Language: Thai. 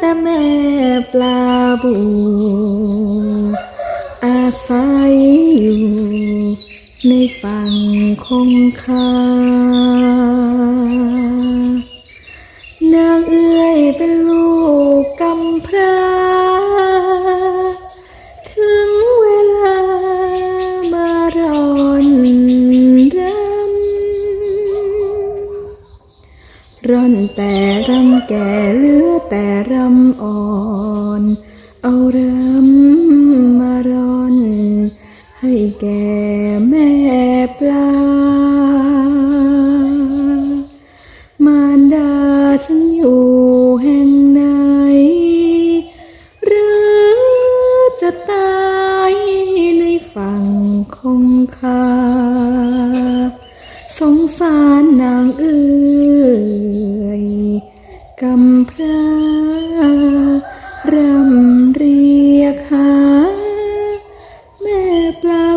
แต่แม่ปลาบูอาศัยอยู่ในฝั่งคงคานางเอื้อยเป็นลูกกำพร้า ร่อนแต่รำแก่เหลือแต่รำอ่อน เอารำมาร่อน ให้แก่แม่ปลา มารดาฉันอยู่แห่งไหนหรือจะตายในฝั่งคงคา สงสารนางเอื้อ กำพร้ารำเรียกหาแม่ปลา